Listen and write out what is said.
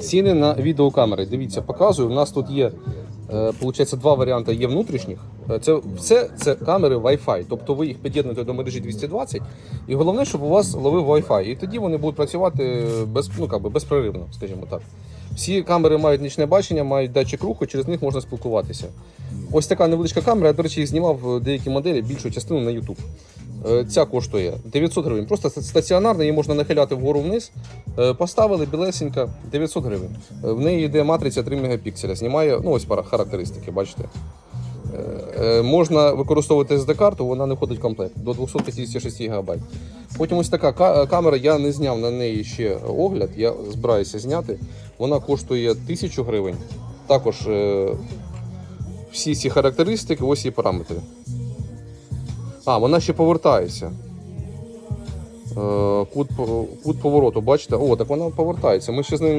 Ціни на відеокамери. Дивіться, показую. У нас тут є, е, получається, два варіанти є внутрішніх. Е, Це все це камери Wi-Fi. Тобто ви їх під'єднуєте до мережі 220, і головне, щоб у вас ловив Wi-Fi. І тоді вони будуть працювати без, ну, как би, безперервно, скажімо так. Всі камери мають нічне бачення, мають датчик руху, через них можна спілкуватися. Ось така невеличка камера. Я, до речі, знімав деякі моделі, більшу частину на YouTube. Е, Ця коштує 900 гривень. Просто стаціонарна, її можна нахиляти вгору вниз. Е, Поставили білесенька 900 гривень. Е, В неї йде матриця 3 мегапікселя. Знімає, ну ось пара характеристики, бачите. Можна використовувати SD-карту, вона не входить в комплект до 256 ГБ. Потім ось така камера, я не зняв на неї ще огляд, я збираюся зняти. Вона коштує 1000 гривень. Також всі ці характеристики, ось її параметри. А, вона ще повертається. Е, Кут, кут повороту, бачите? О, так вона повертається. Ми ще з нею